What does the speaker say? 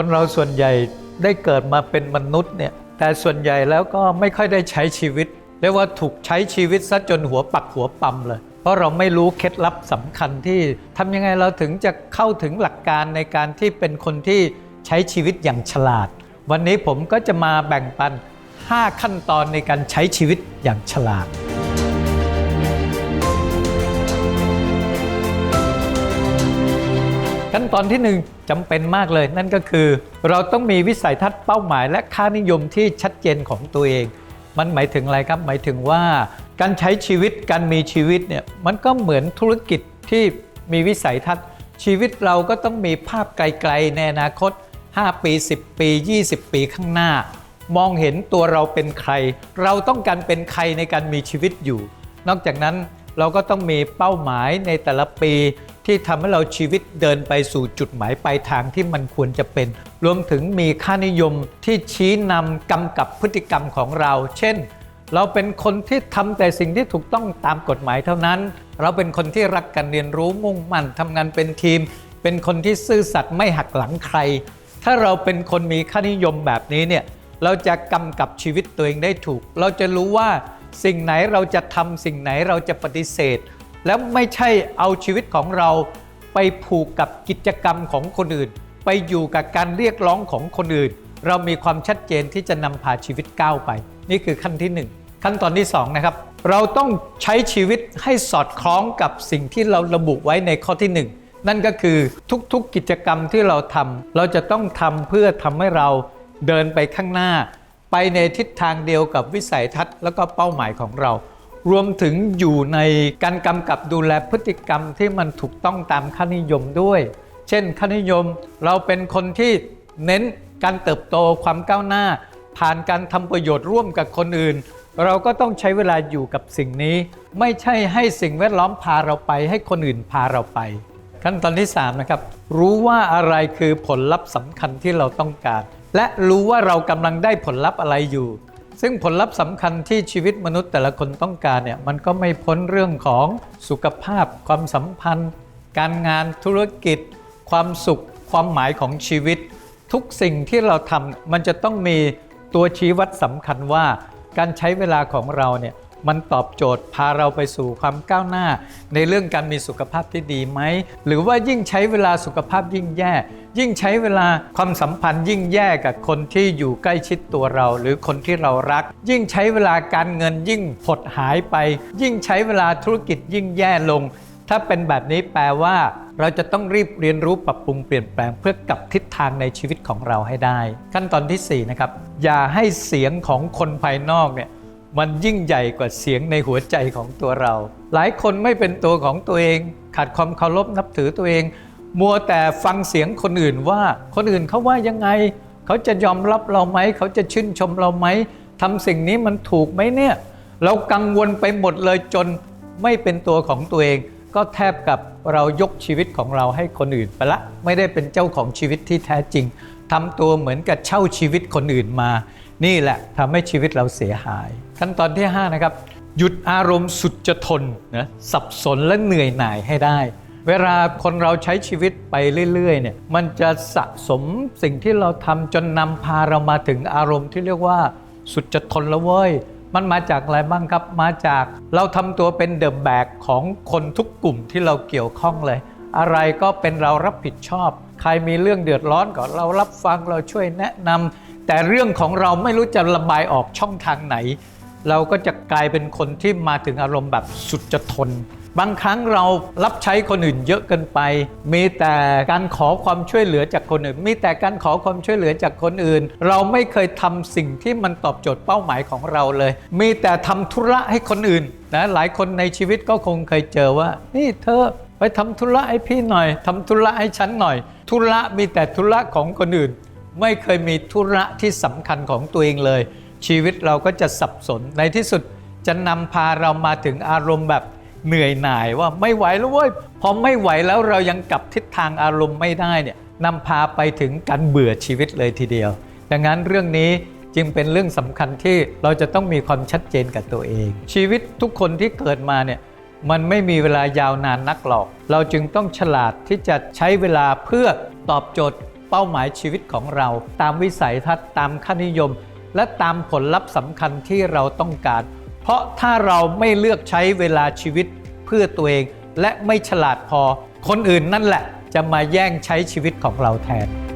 คนเราส่วนใหญ่ได้เกิดมาเป็นมนุษย์เนี่ยแต่ส่วนใหญ่แล้วก็ไม่ค่อยได้ใช้ชีวิตเรียกว่าถูกใช้ชีวิตซะจนหัวปักหัวปั๊มเลย เพราะเราไม่รู้เคล็ดลับสำคัญที่ทำยังไงเราถึงจะเข้าถึงหลักการในการที่เป็นคนที่ใช้ชีวิตอย่างฉลาด วันนี้ผมก็จะมาแบ่งปัน 5 ขั้นตอนในการใช้ชีวิตอย่างฉลาด ขั้นตอนที่หนึ่งจำเป็นมากเลย นั่นก็คือ เราต้องมีวิสัยทัศน์เป้าหมาย และค่านิยมที่ชัดเจนของตัวเอง มันหมายถึงอะไรครับ หมายถึงว่า การใช้ชีวิตการมีชีวิตเนี่ยมันก็เหมือนธุรกิจที่มีวิสัยทัศน์ ชีวิตเราก็ต้องมีภาพไกลๆในอนาคต 5 ปี 10 ปี 20 ปีข้างหน้า มองเห็นตัวเราเป็นใคร เราต้องการเป็นใครในการมีชีวิตอยู่ นอกจากนั้นเราก็ต้องมีเป้าหมายในแต่ละปี ที่ทำให้เราชีวิตเดินไปสู่จุดหมายปลายทางที่มันควรจะเป็น รวมถึงมีค่านิยมที่ชี้นำกำกับพฤติกรรมของเรา เช่น เราเป็นคนที่ทำแต่สิ่งที่ถูกต้องตามกฎหมายเท่านั้น เราเป็นคนที่รักการเรียนรู้มุ่งมั่นทำงานเป็นทีม เป็นคนที่ซื่อสัตย์ไม่หักหลังใคร ถ้าเราเป็นคนมีค่านิยมแบบนี้เนี่ยเราจะกำกับชีวิตตัวเองได้ถูก เราจะรู้ว่าสิ่งไหนเราจะทำสิ่งไหนเราจะปฏิเสธ แล้วไม่ใช่เอาชีวิตของเราไปผูกกับกิจกรรมของคนอื่น ไปอยู่กับการเรียกร้องของคนอื่น เรามีความชัดเจนที่จะนำพาชีวิตก้าวไป นี่คือขั้นที่หนึ่งขั้นตอนที่สองนะครับเราต้องใช้ชีวิตให้สอดคล้องกับสิ่งที่เราระบุไว้ในข้อที่หนึ่งนั่นก็คือทุกๆกิจกรรมที่เราทำเราจะต้องทำเพื่อทำให้เราเดินไปข้างหน้า ไปในทิศทางเดียวกับวิสัยทัศน์ แล้วก็เป้าหมายของเรา รวมถึงอยู่ในการกำกับดูแลพฤติกรรมที่มันถูกต้องตามค่านิยมด้วย เช่นค่านิยมเราเป็นคนที่เน้นการเติบโตความก้าวหน้า ผ่านการทำประโยชน์ร่วมกับคนอื่น เราก็ต้องใช้เวลาอยู่กับสิ่งนี้ ไม่ใช่ให้สิ่งแวดล้อมพาเราไป ให้คนอื่นพาเราไป ขั้นตอนที่3นะครับรู้ว่าอะไรคือผลลัพธ์สำคัญที่เราต้องการ และรู้ว่าเรากำลังได้ผลลัพธ์อะไรอยู่ ซึ่งผลลัพธ์สำคัญที่ชีวิตมนุษย์แต่ละคนต้องการเนี่ยมันก็ไม่พ้นเรื่องของสุขภาพ ความสัมพันธ์ การงานธุรกิจ ความสุข ความหมายของชีวิต ทุกสิ่งที่เราทำมันจะต้องมีตัวชี้วัดสำคัญว่า การใช้เวลาของเราเนี่ย มันตอบโจทย์พาเราไปสู่ความก้าวหน้า ในเรื่องการมีสุขภาพที่ดีไหม หรือว่ายิ่งใช้เวลาสุขภาพยิ่งแย่ ยิ่งใช้เวลาความสัมพันธ์ยิ่งแย่กับคนที่อยู่ใกล้ชิดตัวเรา หรือคนที่เรารัก ยิ่งใช้เวลาการเงินยิ่งหดหายไป ยิ่งใช้เวลาธุรกิจยิ่งแย่ลง ถ้าเป็นแบบนี้แปลว่า เราจะต้องรีบเรียนรู้ปรับปรุงเปลี่ยนแปลงเพื่อกลับทิศทางในชีวิตของเราให้ได้ ขั้นตอนที่4นะครับอย่าให้เสียงของคนภายนอกเนี่ย มันยิ่งใหญ่กว่าเสียงในหัวใจของตัวเรา หลายคนไม่เป็นตัวของตัวเอง ขาดความเคารพนับถือตัวเอง มัวแต่ฟังเสียงคนอื่นว่า คนอื่นเขาว่ายังไง เขาจะยอมรับเราไหม เขาจะชื่นชมเราไหมทำสิ่งนี้มันถูกไหมเนี่ย เรากังวลไปหมดเลยจนไม่เป็นตัวของตัวเอง ก็แทบกับเรายกชีวิตของเราให้คนอื่นไปละ ไม่ได้เป็นเจ้าของชีวิตที่แท้จริง ทำตัวเหมือนกับเช่าชีวิตคนอื่นมา นี่แหละทำให้ชีวิตเราเสียหาย ขั้นตอนที่ 5 นะครับ หยุดอารมณ์สุดจะทนนะสับสนและเหนื่อยหน่ายให้ได้ เวลาคนเราใช้ชีวิตไปเรื่อยๆเนี่ยมันจะสะสมสิ่งที่เราทำจนนำพาเรามาถึงอารมณ์ที่เรียกว่าสุดจะทนล้วเว้ยมันมาจากอะไรบ้างครับ มาจากเราทำตัวเป็นเดอะแบกของคนทุกกลุ่มที่เราเกี่ยวข้องเลย อะไรก็เป็นเรารับผิดชอบ ใครมีเรื่องเดือดร้อนก็เรารับฟังเราช่วยแนะนำแต่เรื่องของเราไม่รู้จะระบายออกช่องทางไหน เราก็จะกลายเป็นคนที่มาถึงอารมณ์แบบสุดจะทน บางครั้งเรารับใช้คนอื่นเยอะเกินไป มีแต่การขอความช่วยเหลือจากคนอื่น มีแต่การขอความช่วยเหลือจากคนอื่น เราไม่เคยทำสิ่งที่มันตอบโจทย์เป้าหมายของเราเลย มีแต่ทำธุระให้คนอื่นนะหลายคนในชีวิตก็คงเคยเจอว่านี่เธอ ไปทำธุระให้พี่หน่อยทำธุระให้ฉันหน่อย ธุระมีแต่ธุระของคนอื่น ไม่เคยมีธุระที่สำคัญของตัวเองเลย ชีวิตเราก็จะสับสนในที่สุดจะนำพาเรามาถึงอารมณ์แบบเหนื่อยหน่ายว่าไม่ไหวแล้วเว้ยพอไม่ไหวแล้วเรายังกลับทิศทางอารมณ์ไม่ได้เนี่ยนำพาไปถึงการเบื่อชีวิตเลยทีเดียว ดังนั้นเรื่องนี้จึงเป็นเรื่องสำคัญที่เราจะต้องมีความชัดเจนกับตัวเอง ชีวิตทุกคนที่เกิดมาเนี่ย มันไม่มีเวลายาวนานนักหรอก เราจึงต้องฉลาดที่จะใช้เวลาเพื่อตอบโจทย์เป้าหมายชีวิตของเรา ตามวิสัยทัศน์ตามค่านิยม และตามผลลัพธ์สำคัญที่เราต้องการ เพราะถ้าเราไม่เลือกใช้เวลาชีวิตเพื่อตัวเอง และไม่ฉลาดพอ คนอื่นนั่นแหละจะมาแย่งใช้ชีวิตของเราแทน